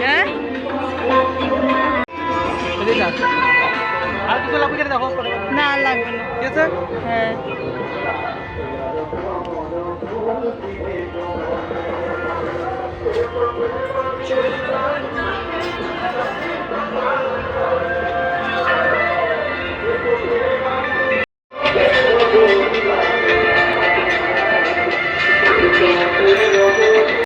হ্যাঁ? আর কিছু লাভ করে দেখো না লাগবে না। ঠিক আছে? হ্যাঁ। Thank